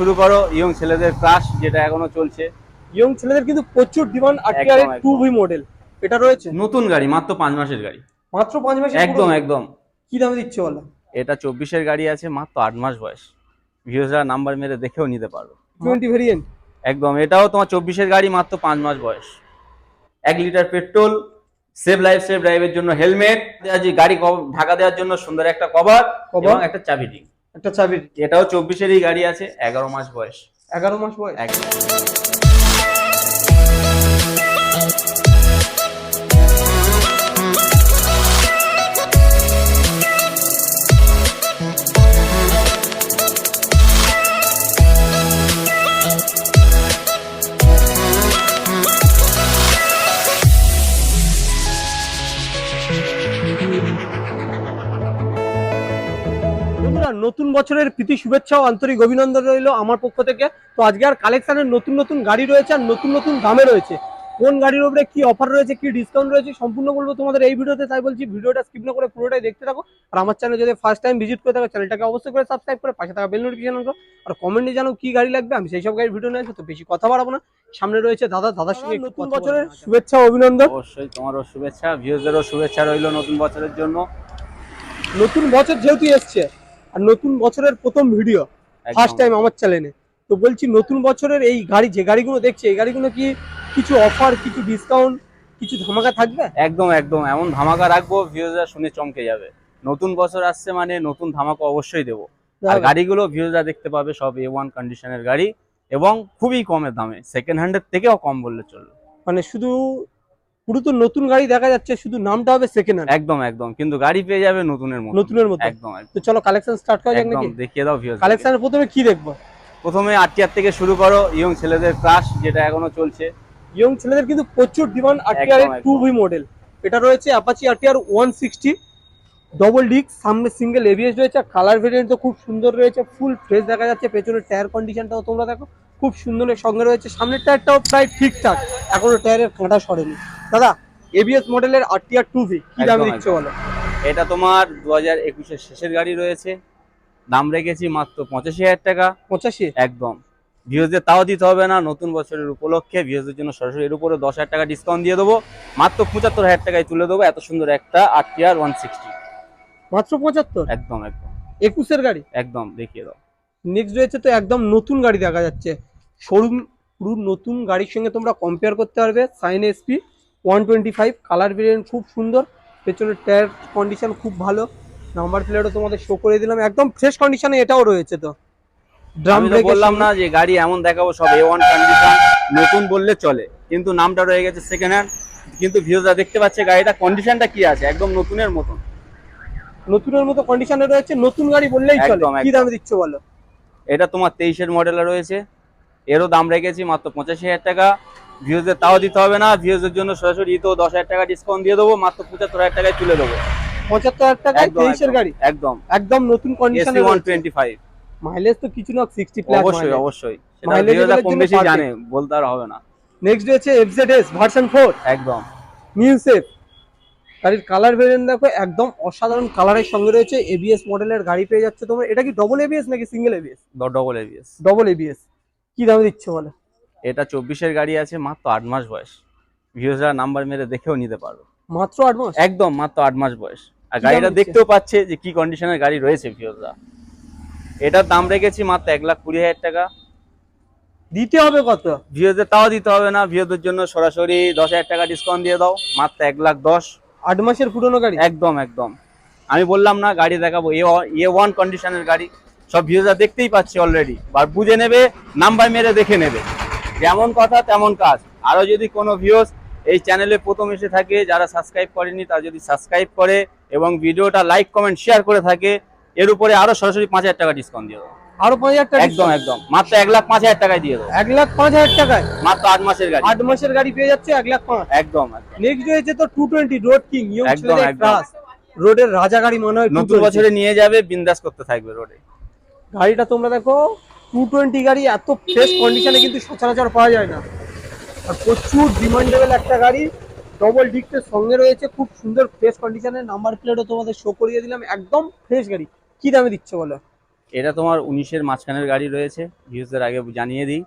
শুরু করো ইয়ং ছেলেদের ক্লাস যেটা এখনও চলছে। ইয়ং ছেলেদের কিন্তু প্রচুর demand RTR two V model এটা রয়েছে? নতুন গাড়ি মাত্র পাঁচ মাসের গাড়ি। মাত্র পাঁচ মাস একদম একদম। কি দামে দিচ্ছে বলো? এটা চব্বিশের গাড়ি আছে মাত্র আট মাস বয়স। ভিউজরা নাম্বার মেরে দেখেও নিতে পারো। টোয়েন্টি ভেরিয়েন্ট একদম এটাও তোমার চব্বিশের গাড়ি মাত্র পাঁচ মাস বয়স। এক litre petrol save life save ড্রাইভের জন্য হেলমেট গাড়ি ঢাকা দেওয়ার জন্য সুন্দর একটা কভার? এবং একটা চাবি ring। একটা চাবির এটাও চব্বিশেরই গাড়ি আছে এগারো মাস বয়স। এগারো মাস বয়স। নতুন বছরের প্রীতি শুভেচ্ছা ও আন্তরিক অভিনন্দন রইল আমার পক্ষ থেকে। তো আজকে আর কালেকশনের নতুন নতুন গাড়ি রয়েছে আর নতুন নতুন দামে রয়েছে। কোন গাড়ির উপরে কি অফার রয়েছে কি ডিসকাউন্ট রয়েছে সম্পূর্ণ বলব তোমাদের এই ভিডিওতে তাই বলছি ভিডিওটা স্কিপ না করে পুরোটাই দেখতে থাকো। আর আমার চ্যানেল যদি ফার্স্ট টাইম ভিজিট করে থাকো চ্যানেলটাকে অবশ্যই করে সাবস্ক্রাইব করে পাশে থাকা বেল নোটিফিকেশন করো। আর কমেন্টে জানো কি গাড়ি লাগবে আমি সেই সব গাড়ির ভিডিও নিয়ে আসব তো বেশি কথা বাড়াবো না। সামনে রয়েছে দাদা দাদার সঙ্গে নতুন বছরের শুভেচ্ছা ও অভিনন্দন। অবশ্যই তোমারও শুভেচ্ছা ভিউজদেরও শুভেচ্ছা রইল নতুন বছরের জন্য। নতুন বছর যেহেতু এসছে আর নতুন বছরের প্রথম ভিডিও ফার্স্ট টাইম আমার চ্যানেলে তো বলছি নতুন বছরের এই গাড়ি যে গাড়িগুলো দেখছি এই গাড়িগুলো কি কিছু অফার কিছু ডিসকাউন্ট কিছু ধামাকা থাকবে? একদম একদম। এমন ধামাকা রাখব ভিউজরা শুনে চমকে যাবে। নতুন বছর আসছে মানে নতুন ধামাকা অবশ্যই দেবো। আর গাড়িগুলো ভিউজরা দেখতে পাবে সব এ ওয়ান কন্ডিশনের গাড়ি এবং খুবই কমের দামে। সেকেন্ড হ্যান্ডের থেকেও কম বললে চলবে। মানে শুধু পুরো তো নতুন গাড়ি দেখা যাচ্ছে শুধু নামটা হবে সেকেন্ড হ্যান্ড একদম একদম। কিন্তু গাড়ি পেয়ে যাবে নতুনের মতো। নতুনের মতো। একদম তো চলো কালেকশন স্টার্ট করা যাক একদম নাকি দেখিয়ে দাও ভিউজ কালেকশনের প্রথমে কি দেখব? প্রথমে আটটিয়ার থেকে শুরু করো ইয়ং ছেলেদের ক্লাস যেটা এখনও চলছে। ইয়ং ছেলেদের কিন্তু প্রচুর ডিমান্ড আরটিআর এর টু ভি মডেল এটা রয়েছে Apache RTR one sixty double disc সামনে সিঙ্গেল এবিএস রয়েছে কালার ভেরিয়েন্ট তো খুব সুন্দর রয়েছে ফুল ফ্রেশ দেখা যাচ্ছে পেছনের টায়ার কন্ডিশনটাও তোমরা দেখো। খুব সুন্দর সঙ্গে রয়েছে। সামনের টায়ারটাও প্রায় ঠিকঠাক। এখনও টায়ারের কাঁটা সরেনি। দাদা এবিএস মডেলের আরটিআর টু ভি কি দামে দিচ্ছে বলো? এটা তোমার দু হাজার একুশের শেষের গাড়ি রয়েছে। দাম রেখেছি মাত্র পঁচাশি হাজার টাকা। পঁচাশি? একদম। ভিউজদের তাও দিতে হবে না। নতুন বছরের উপলক্ষে ভিউজদের জন্য সরাসরি এর উপরে দশ হাজার টাকা ডিসকাউন্ট দিয়ে দেবো। মাত্র পঁচাত্তর হাজার টাকায় তুলে দেবো। এত সুন্দর একটা আর টিআর ওয়ান সিক্সটি মাত্র পঁচাত্তর? একদম একদম। একুশের গাড়ি? একদম দেখিয়ে দাও। নেক্সট রয়েছে তো একদম নতুন গাড়ি দেখা যাচ্ছে। শোরুম পুরো নতুন গাড়ির সঙ্গে তোমরা কম্পেয়ার করতে পারবে। Shine SP one twenty five colour variant খুব সুন্দর। পেছনের টায়ার কন্ডিশন খুব ভালো। নাম্বার প্লেটও তোমাদের শো করে দিলাম। একদম ফ্রেশ কন্ডিশনে এটাও রয়েছে তো। ড্রাম বললাম না যে গাড়ি এমন দেখাবো সব এ ওয়ান কন্ডিশন নতুন বললে চলে। কিন্তু নামটা রয়ে গেছে সেকেন্ড হ্যান্ড কিন্তু ভিউজরা দেখতে পাচ্ছে গাড়িটা কন্ডিশনটা কি আছে একদম নতুনের মতন। নতুনের মতো কন্ডিশনে রয়েছে নতুন গাড়ি বললেই চলে। কি। দামে দিচ্ছ বলো? এটা তোমার তেইশের মডেলে রয়েছে। এরও দাম রেখেছি মাত্র পঁচাশি হাজার টাকা। ভিউজদের তাও দিতে হবে না ভিউজদের জন্য সরাসরি তো দশ হাজার টাকা ডিসকাউন্ট দিয়ে দেবো মাত্র পঁচাত্তর হাজার টাকায় তুলে দেবো। পঁচাত্তর হাজার টাকায় তেইশের গাড়ি? একদম। একদম নতুন কন্ডিশনে ওয়ান টোয়েন্টি ফাইভ মাইলেজ তো কিছু না সিক্সটি প্লাস অবশ্যই অবশ্যই। সেটা ভিউজরা কম বেশি জানে বলতে আর হবে না। নেক্সট রয়েছে এফজেড এস ভার্সন ফোর একদম। নিউ সেফ গাড়ির কালার ভেরিয়েন্ট দেখো একদম অসাধারণ কালারের সঙ্গে রয়েছে। এবিএস মডেলের গাড়ি পেয়ে যাচ্ছে তোমরা। এটা কি ডবল এবিএস নাকি single ABS double ABS double ABS কি দামে দিচ্ছে বলে? এটা চব্বিশের গাড়ি আছে মাত্র আট মাস বয়স। ভিউজরা নাম্বার মেরে দেখেও নিতে পারবে। মাত্র আট মাস? একদম মাত্র আট মাস বয়স। আর গাড়িটা? দেখতেও পাচ্ছে যে কি কন্ডিশনের গাড়ি রয়েছে ভিউজরা এটার দাম রেখেছি মাত্র এক লাখ কুড়ি হাজার টাকা। দিতে হবে কত? ভিউজদের তাও দিতে হবে না। ভিউজদের জন্য সরাসরি দশ হাজার টাকা ডিসকাউন্ট দিয়ে দাও। মাত্র এক লাখ দশ। আট মাসের পুরনো গাড়ি? একদম একদম। আমি বললাম না গাড়ি দেখাবো। এ ওয়ান কন্ডিশনের গাড়ি। সব ভিউজার দেখতেই পাচ্ছে অলরেডি আর বুঝে নেবে নাম্বার মেরে দেখে নেবে। যেমন কথা তেমন কাজ। আরও যদি কোনো ভিউজ এই চ্যানেলে প্রথম এসে থাকে যারা সাবস্ক্রাইব করেনি তারা যদি সাবস্ক্রাইব করে এবং ভিডিওটা লাইক কমেন্ট শেয়ার করে থাকে এর উপরে আরও সরাসরি পাঁচ হাজার টাকা ডিসকাউন্ট দিয়ে দেবো। আরও পাঁচ হাজার টাকা একদম একদম। মাত্র এক লাখ পাঁচ হাজার টাকায় দিয়ে দেবো। এক লাখ পাঁচ হাজার টাকায়? মাত্র আট মাসের গাড়ি। আট মাসের গাড়ি পেয়ে যাচ্ছে এক লাখ পাঁচ। একদম নেক্সট রয়েছে তো টু টোয়েন্টি রোড কিং একদম, রোডের রাজা গাড়ি মনে হয় নতুন বছরে নিয়ে যাবে বিন্দাস করতে থাকবে রোডে গাড়িটা তোমরা দেখো টু টোয়েন্টি গাড়ি এত ফ্রেশ কন্ডিশনে কিন্তু সচরাচর পাওয়া যায় না। আর প্রচুর ডিমান্ডেবল একটা গাড়ি ডবল ডিস্কের সঙ্গে রয়েছে খুব সুন্দর ফ্রেশ কন্ডিশনের নাম্বার প্লেটও তোমাদের শো করিয়ে দিলাম একদম ফ্রেশ গাড়ি। কি দামে দিচ্ছে বলো? এটা তোমার উনিশের মাঝখানের গাড়ি রয়েছে ভিউজদের আগে জানিয়ে দিই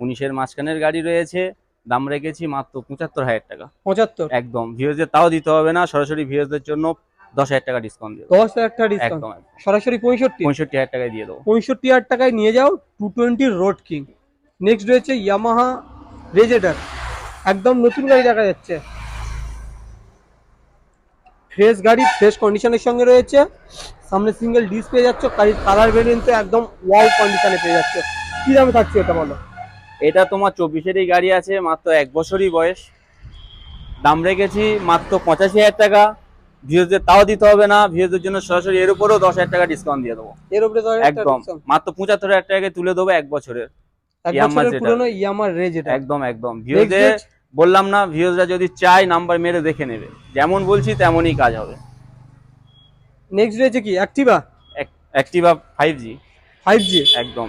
উনিশের মাঝখানের গাড়ি রয়েছে দাম রেখেছি মাত্র পঁচাত্তর হাজার টাকা। পঁচাত্তর? একদম ভিউজদের তাও দিতে হবে না সরাসরি ভিউজদের জন্য দশ হাজার টাকা ডিসকাউন্ট দেবো। দশ হাজার টাকা ডিসকাউন্ট। সরাসরি পঁয়ষট্টি? পঁয়ষট্টি হাজার টাকায় দিয়ে দেবো। পঁয়ষট্টি হাজার টাকায় নিয়ে যাও two twenty road king next রয়েছে ইয়ামাহা একদম নতুন গাড়ি দেখা যাচ্ছে। ফ্রেশ গাড়ি ফ্রেশ কন্ডিশনের সঙ্গে রয়েছে। সামনে সিঙ্গেল ডিস পেয়ে যাচ্ছ গাড়ির কালার ভেরিয়েন্টে একদম ওয়াও কন্ডিশনে পেয়ে যাচ্ছে। কি দামে থাকছে এটা বলো? এটা তোমার চব্বিশেরই গাড়ি আছে মাত্র এক বছরই বয়স। দাম রেখেছি মাত্র পঁচাশি হাজার টাকা। ভিউজদের তাও দিতে হবে না ভিউজদের জন্য সরাসরি এর উপরেও দশ হাজার টাকা ডিসকাউন্ট দিয়ে দেবো। এর উপরে একদম। মাত্র পঁচাত্তর হাজার টাকায় তুলে দেবো এক বছরের। একদম একদম। ভিউজদের বললাম না ভিউজরা যদি চায় নাম্বার মেরে দেখে নেবে। যেমন বলছি তেমনই কাজ হবে। নেক্সট রয়েছে কি? Activa Activa five G five G একদম।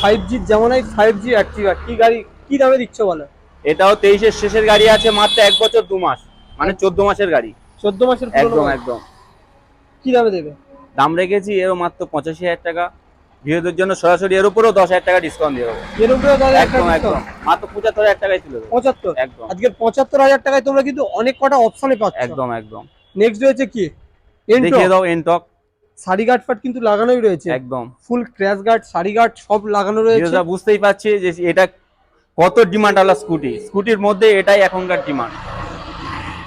ফাইভ জি যেমন ফাইভ জি অ্যাক্টিভা কি গাড়ি কি দামে দিচ্ছ বলো? এটাও তেইশের শেষের গাড়ি আছে মাত্র এক বছর দু মাস। মানে চোদ্দ মাসের গাড়ি। চোদ্দ মাসের একদম একদম। কি দামে দেবে? দাম রেখেছি এরও মাত্র পঁচাশি হাজার টাকা। ভিউজদের জন্য সরাসরি এর উপরেও দশ হাজার টাকা ডিসকাউন্ট দিয়ে দেবো। এর উপরে তাহলে একটা একদম একদম। মাত্র পঁচাত্তর হাজার টাকায় দেবো। পঁচাত্তর? একদম। আজকের পঁচাত্তর হাজার টাকায় তোমরা কিন্তু অনেক কটা অপশনে পাচ্ছ। একদম একদম। নেক্সট রয়েছে কি? দেখিয়ে দাও এনটক সারি গার্ড ফাট কিন্তু লাগানোই রয়েছে। একদম। Full crash guard sari guard সব লাগানো রয়েছে। বুঝতেই পারছে যে এটা কত ডিমান্ড আলা স্কুটি স্কুটির মধ্যে এটাই এখনকার ডিমান্ড টিভিএস Pickup এ? এনটক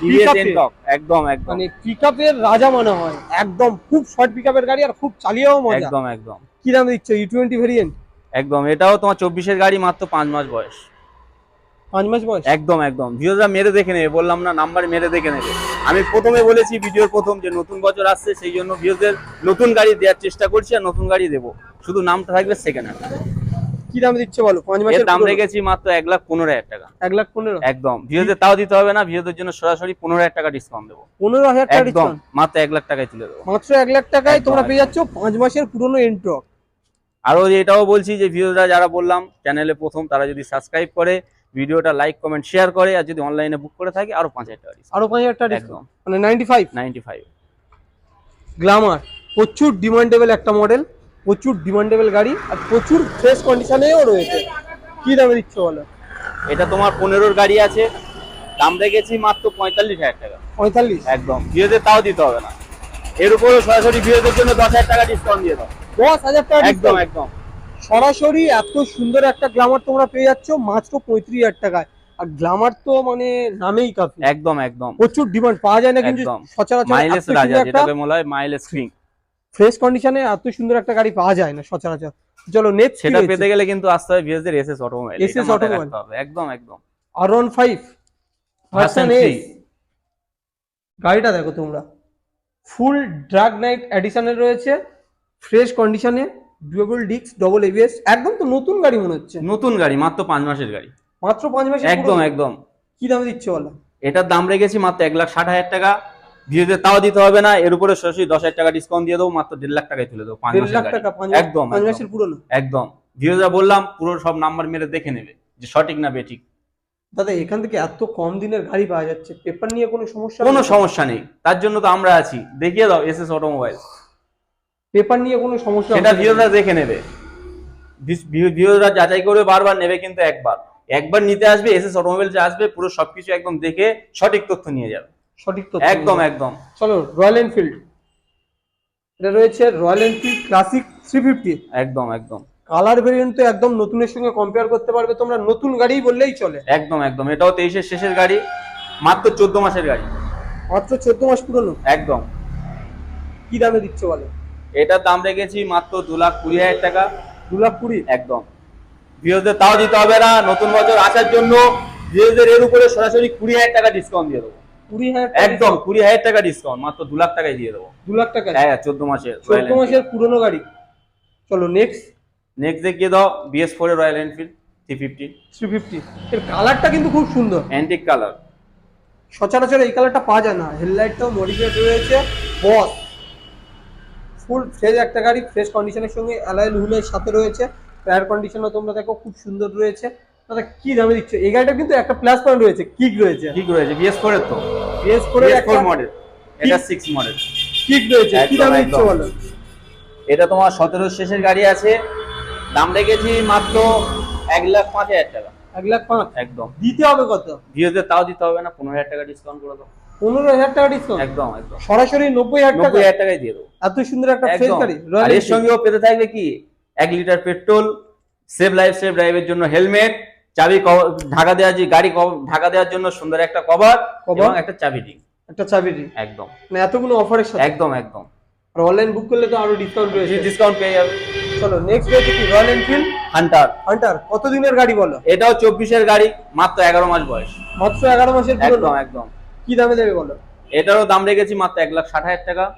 একদম একদম। মানে পিকআপের রাজা মনে হয়। একদম খুব শর্ট পিকআপের গাড়ি আর খুব চালিয়েও মজা। একদম একদম। কি দামে দিচ্ছ? ই টোয়েন্টি ভেরিয়েন্ট একদম এটাও তোমার চব্বিশের গাড়ি মাত্র পাঁচ মাস বয়স। পাঁচ মাস বয়স? একদম একদম। মেরে দেখে নেবে বললাম না নাম্বার মেরে দেখে নেবে। আমি প্রথমে বলেছি ভিডিওর প্রথম যে নতুন বছর আসছে সেই জন্য ভিউজদের নতুন গাড়ি দেওয়ার চেষ্টা করছি আর নতুন গাড়ি দেবো। শুধু নামটা থাকবে সেকেন্ড হ্যান্ড কি দামে দিচ্ছ বলো? পাঁচ মাসের দাম রেখেছি মাত্র এক লাখ পনেরো হাজার টাকা। এক লাখ পনেরো? একদম। ভিউজদের তাও দিতে হবে না ভিউজদের জন্য সরাসরি পনেরো হাজার টাকা ডিসকাউন্ট দেবো। পনেরো হাজার টাকা একদম মাত্র এক লাখ টাকায় তুলে দেবো। মাত্র এক লাখ টাকায় তোমরা পেয়ে যাচ্ছ পাঁচ মাসের পুরনো এন্ট্রক আরও এটাও বলছি যে ভিউজরা যারা বললাম চ্যানেলে প্রথম তারা যদি সাবস্ক্রাইব করে ভিডিওটা লাইক কমেন্ট শেয়ার করে আর যদি অনলাইনে বুক করে থাকে আরও পাঁচ হাজার টাকা আরও পাঁচ হাজার টাকা একদম। মানে ninety five ninety five Glamour প্রচুর ডিমান্ডেবল একটা মডেল প্রচুর ডিমান্ডেবল গাড়ি আর প্রচুর ফ্রেশ কন্ডিশনেও রয়েছে। কি দামে দিচ্ছ বলো? এটা তোমার পনেরোর গাড়ি আছে। দাম রেখেছি মাত্র পঁয়তাল্লিশ হাজার টাকা। পঁয়তাল্লিশ? একদম। ভিউজদের তাও দিতে হবে না। এর উপরেও সরাসরি ভিউজদের জন্য দশ হাজার টাকা ডিসকাউন্ট দিয়ে দাও। দশ হাজার টাকা একদম একদম। সরাসরি এত সুন্দর একটা গ্লামার তোমরা পেয়ে যাচ্ছ মাত্র পঁয়ত্রিশ হাজার টাকায়। আর গ্লামার তো মানে নামেই কাফি। একদম একদম। প্রচুর ডিমান্ড পাওয়া যায় না কিন্তু। সচরাচর মাইলেজ রাজা যেটাকে বলা হয় মাইলেজ কিং ফ্রেশ কন্ডিশনে এত সুন্দর একটা গাড়ি পাওয়া যায় না সচরাচর। চলো নেক্সট সেটা পেতে গেলে কিন্তু আসতে হবে ভিউজদের এসএস অটোমোবাইল SS Automobile। একদম একদম। আর ওয়ান ফাইভ ভার্সন three। গাড়িটা দেখো তোমরা। ফুল ড্রাগ নাইট এডিশনের রয়েছে ফ্রেশ কন্ডিশনে ডুয়েবল ডিক্স ডবল এবিএস একদম তো নতুন গাড়ি মনে হচ্ছে। নতুন গাড়ি মাত্র পাঁচ মাসের গাড়ি। মাত্র পাঁচ মাসে একদম একদম। কি দামে দিচ্ছে বলো? এটার দাম রেখেছি মাত্র এক লাখ ষাট হাজার টাকা। ভিউজদের তাও দিতে হবে না এর উপরে সরাসরি দশ হাজার টাকা ডিসকাউন্ট দিয়ে দেবো মাত্র দেড় লাখ টাকায় তুলে দেবো পাঁচ লাখ টাকা একদম পাঁচ একদম, পুরনো? বললাম পুরো সব নাম্বার মেরে দেখে নেবে যে সঠিক না বেঠিক। দাদা এখান থেকে এত কম দিনের গাড়ি পাওয়া যাচ্ছে পেপার নিয়ে কোনো সমস্যা কোনো সমস্যা নেই। তার জন্য তো আমরা আছি। দেখিয়ে দাও এস এস অটোমোবাইল। পেপার নিয়ে কোনো সমস্যা সেটা হবে দেখে নেবে। ভিউজরা যাচাই করে বারবার নেবে কিন্তু একবার। একবার নিতে আসবে এস এস অটোমোবাইল যে আসবে পুরো সবকিছু একদম দেখে সঠিক তথ্য নিয়ে যাবে। সঠিক তো একদম একদম। চলো রয়্যাল এনফিল্ড এটা রয়েছে Royal Enfield Classic three fifty একদম একদম। কালার ভেরিয়েন্ট তো একদম নতুনের সঙ্গে কম্পেয়ার করতে পারবে তোমরা নতুন গাড়ি বললেই চলে। একদম একদম। এটাও তেইশের শেষের গাড়ি মাত্র চোদ্দ মাসের গাড়ি। মাত্র চোদ্দ মাস পুরনো? একদম। কি দামে দিচ্ছে বলে? এটার দাম রেখেছি মাত্র দু লাখ কুড়ি হাজার টাকা। দু লাখ কুড়ি? একদম। ভিউজদের তাও দিতে হবে না। নতুন বছর আসার জন্য ভিউজদের এর উপরে সরাসরি কুড়ি হাজার টাকা ডিসকাউন্ট দিয়ে দেবো। কুড়ি হাজার একদম কুড়ি হাজার টাকা ডিসকাউন্ট মাত্র দু লাখ টাকায় দিয়ে দেবো। দু লাখ টাকা। হ্যাঁ চোদ্দ মাসের চোদ্দ মাসের পুরনো গাড়ি। চলো নেক্সট নেক্সট দেখিয়ে দাও BS four Royal Enfield three fifty three fifty এর কালারটা কিন্তু খুব সুন্দর। অ্যান্টিক কালার সচরাচর এই কালারটা পাওয়া যায় না। হেডলাইটটাও মডিফাইড রয়েছে। বস ফুল ফ্রেশ একটা গাড়ি ফ্রেশ কন্ডিশনের সঙ্গে হুলের সাথে রয়েছে। টায়ার কন্ডিশনও তোমরা দেখো খুব সুন্দর রয়েছে। দাদা কি দামে দিচ্ছে? এই গাড়িটা কিন্তু একটা প্লাস পয়েন্ট রয়েছে কিক রয়েছে। ঠিক রয়েছে বিএস ফোর এর তো। বিএস বিএস একটা ফোর মডেল এটা সিক্স মডেল কিক রয়েছে কি দামে দিচ্ছে বলো? এটা তোমার সতেরো শেষের গাড়ি আছে। দাম রেখেছি মাত্র এক লাখ পাঁচ হাজার টাকা। এক লাখ পাঁচ? একদম। দিতে হবে কত? ভিওতে তাও দিতে হবে না পনেরো হাজার টাকা ডিসকাউন্ট করে দেবো পনেরো হাজার টাকা ডিসকাউন্ট একদম একদম। সরাসরি নব্বই হাজার টাকা? নব্বই হাজার টাকায় দিয়ে দেবো। এত সুন্দর একটা ফ্রেশ গাড়ি আর এর সঙ্গেও পেতে থাকবে কি? এক litre petrol save life save ড্রাইভের জন্য হেলমেট চাবি কভার ঢাকা দেওয়া যে গাড়ি কভার- ঢাকা দেওয়ার জন্য সুন্দর একটা কভার? এবং একটা চাবি রিং একটা চাবি ring। একদম। মানে এতগুলো অফারের সাথে? একদম একদম। আর অনলাইন বুক করলে তো আরও ডিসকাউন্ট রয়েছে ডিসকাউন্ট পেয়ে যাবে। চলো নেক্সট রয়েছে কি রয়্যাল এনফিল্ড হান্টার হান্টার কত দিনের গাড়ি বলো? এটাও চব্বিশের গাড়ি মাত্র এগারো মাস বয়স। মাত্র এগারো মাসের একদম একদম। কি দামে দেবে বলো? এটারও দাম রেখেছি মাত্র এক লাখ ষাট হাজার টাকা।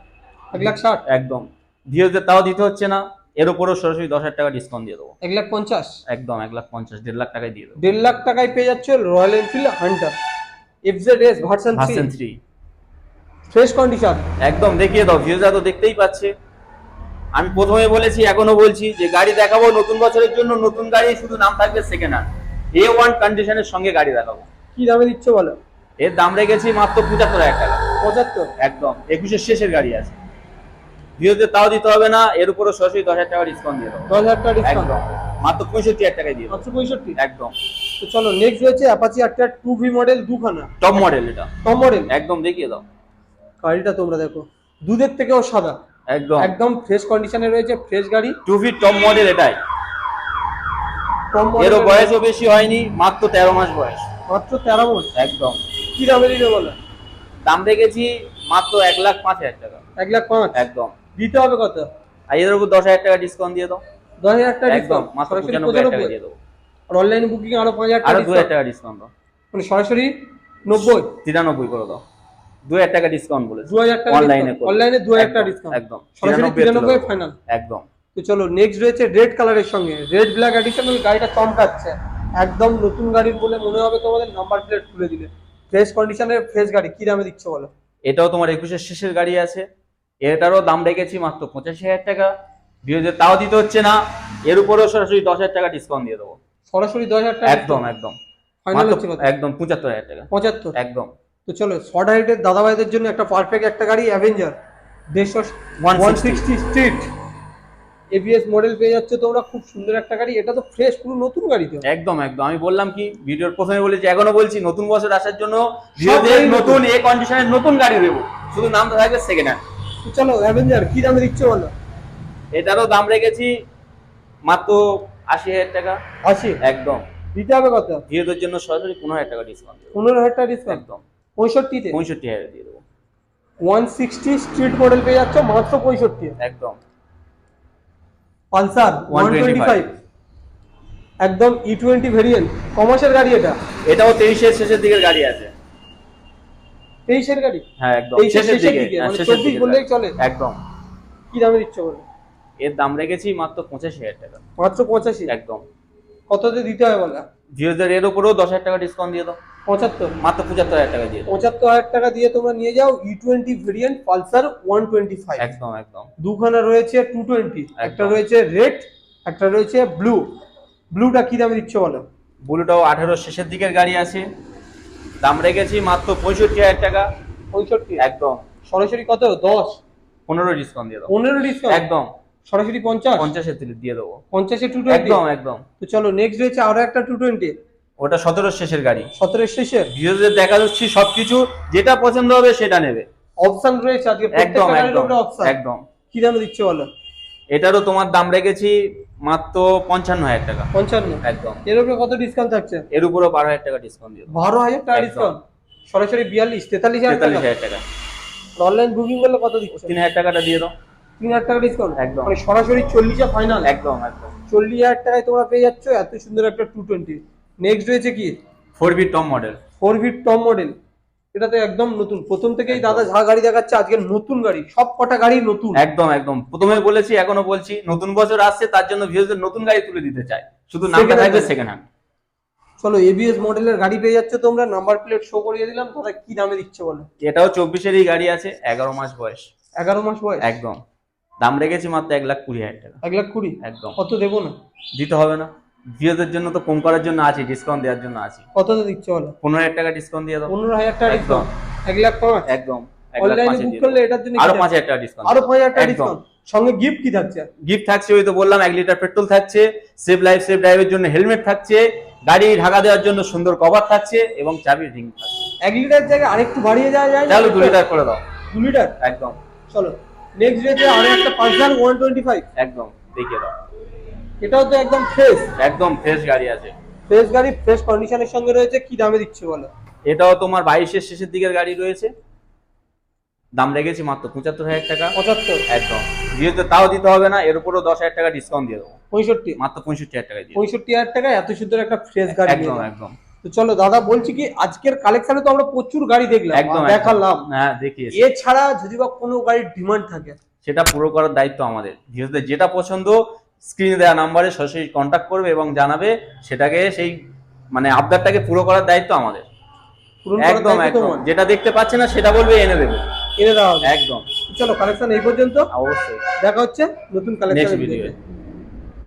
এক লাখ ষাট? একদম। ভিওতে তাও দিতে হচ্ছে না। এর উপরও সরাসরি দশ হাজার টাকা ডিসকাউন্ট দিয়ে দেবো। এক লাখ পঞ্চাশ? একদম এক লাখ পঞ্চাশ দেড় লাখ টাকায় দিয়ে দেবো। দেড় লাখ টাকায় পেয়ে যাচ্ছে Royal Enfield Hunter FZ S version three version three fresh condition একদম দেখিয়ে দাও ভিউজা তো দেখতেই পাচ্ছে। আমি প্রথমে বলেছি এখনও বলছি যে গাড়ি দেখাবো নতুন বছরের জন্য নতুন গাড়ি শুধু নাম থাকবে সেকেন্ড হ্যান্ড এ ওয়ান কন্ডিশনের সঙ্গে গাড়ি দেখাবো। কি দামে দিচ্ছ বলো? এর দাম রেখেছি মাত্র পঁচাত্তর হাজার টাকা। পঁচাত্তর? একদম একুশের শেষের গাড়ি আছে। ভিওতে তাও দিতে হবে না এর উপরও সরাসরি দশ হাজার টাকা ডিসকাউন্ট দিয়ে দেবো। দশ হাজার টাকা ডিসকাউন্ট মাত্র পঁয়ষট্টি হাজার টাকায় দিয়ে মাত্র পঁয়ষট্টি? একদম। তো চলো নেক্সট রয়েছে অ্যাপাচি আটটা টু ভি মডেল দুখানা। টপ মডেল এটা। টপ মডেল একদম দেখিয়ে দাও। গাড়িটা তোমরা দেখো। দুধের থেকেও সাদা। একদম। একদম ফ্রেশ কন্ডিশনে রয়েছে ফ্রেশ গাড়ি। টু ফিট টপ মডেল এটাই। এরও বয়সও বেশি হয়নি মাত্র তেরো মাস বয়স। মাত্র তেরো মাস? একদম। কি দামে দিবে বলো? দাম রেখেছি মাত্র এক লাখ পাঁচ হাজার টাকা। এক লাখ পাঁচ? একদম। দিতে হবে কত? আর এদের উপর দশ হাজার টাকা ডিসকাউন্ট দিয়ে দাও। দশ হাজার টাকা একদম মাত্র পঁচানব্বই হাজার টাকা দিয়ে দেবো আর অনলাইন বুকিং আরও পাঁচ হাজার আরও টাকা দু হাজার। টাকা ডিসকাউন্ট দাও। মানে সরাসরি নব্বই? তিরানব্বই করে দাও। দু হাজার টাকা ডিসকাউন্ট বলে দু হাজার টাকা অনলাইনে অনলাইনে দু হাজার টাকা ডিসকাউন্ট একদম। সরাসরি 93 তিরানব্বই ফাইনাল একদম। তো চলো নেক্সট রয়েছে রেড কালারের সঙ্গে। রেড ব্ল্যাক অ্যাডিশনাল গাড়িটা চমকাচ্ছে একদম নতুন গাড়ির বলে মনে হবে তোমাদের নাম্বার প্লেট খুলে দিলে। ফ্রেশ কন্ডিশনের ফ্রেশ গাড়ি কি দামে দিচ্ছ বলো? এটাও তোমার একুশের শেষের গাড়ি আছে। এটারও দাম রেখেছি মাত্র পঁচাশি হাজার টাকা। ভিওদের তাও দিতে হচ্ছে না। এর উপরেও সরাসরি দশ হাজার টাকা ডিসকাউন্ট দিয়ে দেবো। সরাসরি দশ হাজার টাকা? একদম একদম। একদম পঁচাত্তর হাজার টাকা। পঁচাত্তর? একদম। তো চলো শর্ট হাইটের দাদাভাইদের জন্য একটা পারফেক্ট একটা গাড়ি অ্যাভেঞ্জার দেড়শো one sixty street ABS model পেয়ে যাচ্ছে তোমরা খুব সুন্দর একটা গাড়ি। এটা তো ফ্রেশ পুরো নতুন গাড়ি তো। একদম একদম। আমি বললাম কি ভিডিওর প্রথমে বলেছি এখনও বলছি নতুন বছর আসার জন্য নতুন। এ কন্ডিশনের নতুন গাড়ি দেবো। শুধু নামটা থাকবে সেকেন্ড হ্যান্ড তো চলো অ্যাভেঞ্জার কি দামে দিচ্ছ বলো? এটারও দাম রেখেছি মাত্র আশি হাজার টাকা। আশি? একদম। দিতে হবে কত? ভিডিওদের জন্য সরাসরি পনেরো হাজার টাকা ডিসকাউন্ট পনেরো হাজার টাকা ডিসকাউন্ট একদম। পঁয়ষট্টিতে? পঁয়ষট্টি হাজার দিয়ে দেবো। ওয়ান সিক্সটি স্ট্রিট মডেল পেয়ে যাচ্ছ মাত্র পঁয়ষট্টি। একদম। পালসার ওয়ান টোয়েন্টি ফাইভ একদম ই টোয়েন্টি ভেরিয়েন্ট কমার্সের গাড়ি এটা। এটাও তেইশের শেষের দিকের গাড়ি আছে। তেইশের গাড়ি? হ্যাঁ একদম। শেষের দিকে হ্যাঁ, মানে চব্বিশ বললেই চলে। একদম। কি দামে দিচ্ছ বলো? এর দাম রেখেছি মাত্র পঁচাশি হাজার টাকা। মাত্র পঁচাশি? একদম। কততে দিতে হবে বলো? ভিওদের এর উপরেও দশ হাজার টাকা ডিসকাউন্ট দিয়ে দাও। পঁচাত্তর? মাত্র পঁচাত্তর হাজার টাকা দিয়ে পঁচাত্তর হাজার টাকা দিয়ে তোমরা নিয়ে যাও E twenty variant Pulsar one twenty five একদম একদম। দুখানা রয়েছে টু টোয়েন্টি একটা রয়েছে রেড একটা রয়েছে ব্লু ব্লুটা কি দামে দিচ্ছ বলো? বুলুটাও আঠেরো শেষের দিকের গাড়ি আছে। দাম রেখেছি মাত্র পঁয়ষট্টি হাজার টাকা। পঁয়ষট্টি? একদম। সরাসরি কত? দশ? পনেরো ডিসকাউন্ট দিয়ে দাও। পনেরো ডিসকাউন্ট একদম। সরাসরি পঞ্চাশ? পঞ্চাশের থেকে দিয়ে দেবো। পঞ্চাশে টু টোয়েন্টি একদম একদম। তো চলো নেক্সট রয়েছে আরও একটা টু টোয়েন্টি ওটা সতেরো শেষের গাড়ি। সতেরো শেষের? ভিওদের দেখা যাচ্ছে সবকিছু। যেটা পছন্দ হবে সেটা নেবে। অপশন রয়েছে আজকে একদম একদম অপশন একদম। কি দামে দিচ্ছ বলো? এটারও তোমার দাম রেখেছি মাত্র পঞ্চান্ন হাজার টাকা। পঞ্চান্ন? একদম। এর উপরে কত ডিসকাউন্ট থাকছে? এর উপরেও বারো হাজার টাকা ডিসকাউন্ট দিয়ে বারো হাজার টাকা ডিসকাউন্ট সরাসরি বিয়াল্লিশ তেতাল্লিশ হাজার তেতাল্লিশ হাজার টাকা। অনলাইন বুকিং করলে কত দিচ্ছে তিন হাজার টাকাটা দিয়ে দাও। তিন হাজার টাকা ডিসকাউন্ট একদম। মানে সরাসরি চল্লিশে ফাইনাল একদম একদম। চল্লিশ হাজার টাকায় তোমরা পেয়ে যাচ্ছ এত সুন্দর একটা টু টোয়েন্টি নেক্সট রয়েছে কি? Four V top model. Four V top model. এটা তো একদম নতুন। প্রথম থেকেই দাদা যা গাড়ি দেখাচ্ছে আজকে নতুন গাড়ি সব কটা গাড়ি নতুন। একদম একদম। প্রথমে বলেছি এখনও বলছি নতুন বছর আসছে তার জন্য ভিউজদের নতুন গাড়ি তুলে দিতে চাই। শুধু নামটা থাকবে সেকেন্ড হ্যান্ড চলো এবিএস মডেলের গাড়ি পেয়ে যাচ্ছে তোমরা নাম্বার প্লেট শো করিয়ে দিলাম দাদা কি দামে দিচ্ছে বলো? এটাও চব্বিশেরই গাড়ি আছে এগারো মাস বয়স। এগারো মাস বয়স? একদম। দাম রেখেছি মাত্র এক লাখ কুড়ি হাজার টাকা। এক লাখ কুড়ি? একদম। কত দেবো না। দিতে হবে না। ভিউজদের জন্য তো কম করার জন্য আছি ডিসকাউন্ট দেওয়ার জন্য আছি। কততে দিচ্ছে বলো? পনেরো হাজার টাকা ডিসকাউন্ট দিয়ে দাও। পনেরো হাজার টাকা একদম। ডিসকাউন্ট এক লাখ পাঁচ? একদম অনলাইনে বুক করলে এটার জন্য আরও পাঁচ হাজার টাকা ডিসকাউন্ট আরও পাঁচ হাজার টাকা ডিসকাউন্ট সঙ্গে গিফট কি থাকছে? গিফট থাকছে ওই তো বললাম এক লিটার পেট্রোল থাকছে সেফ লাইফ সেভ ড্রাইভের জন্য হেলমেট থাকছে গাড়ি ঢাকা দেওয়ার জন্য সুন্দর কভার থাকছে এবং চাবির রিং থাকছে। এক লিটার জায়গায় আরেকটু বাড়িয়ে যাওয়া যায়? চলো দু লিটার করে দাও। দু লিটার একদম। চলো নেক্সট রয়েছে আরও একটা পালসার ওয়ান টোয়েন্টি ফাইভ একদম দেখিয়ে দাও। এটাও তো একদম ফ্রেশ একদম ফ্রেশ গাড়ি আছে। ফ্রেশ গাড়ি ফ্রেশ কন্ডিশনের সঙ্গে রয়েছে কি দামে দিচ্ছে বলো? এটাও তোমার বাইশের শেষের দিকের গাড়ি রয়েছে। দাম লেগেছে মাত্র পঁচাত্তর হাজার টাকা। পঁচাত্তর? একদম। যেহেতু তাও দিতে হবে না এর উপরও দশ হাজার টাকা ডিসকাউন্ট দিয়ে দেবো। পঁয়ষট্টি? মাত্র পঁয়ষট্টি হাজার টাকা দিয়ে। পঁয়ষট্টি হাজার টাকা এত সুন্দর একটা ফ্রেশ গাড়ি একদম একদম। তো চলো দাদা বলছি কি আজকের কালেকশনে তো আমরা প্রচুর গাড়ি দেখলাম একদম দেখালাম। হ্যাঁ দেখিয়েছি। এছাড়া যদি বা কোনো গাড়ির ডিমান্ড থাকে? সেটা পুরো করার দায়িত্ব আমাদের। যেটা পছন্দ স্ক্রিনে দেওয়া নাম্বারে সরাসরি কন্ট্যাক্ট করবে এবং জানাবে সেটাকে সেই মানে আবদারটাকে পুরো করার দায়িত্ব আমাদের। একদম একদম। যেটা দেখতে পাচ্ছে না সেটা বলবে এনে দেবে। এনে দেওয়া একদম। চলো কালেকশন এই পর্যন্ত। অবশ্যই। দেখা হচ্ছে নতুন কালেকশন ভিডিও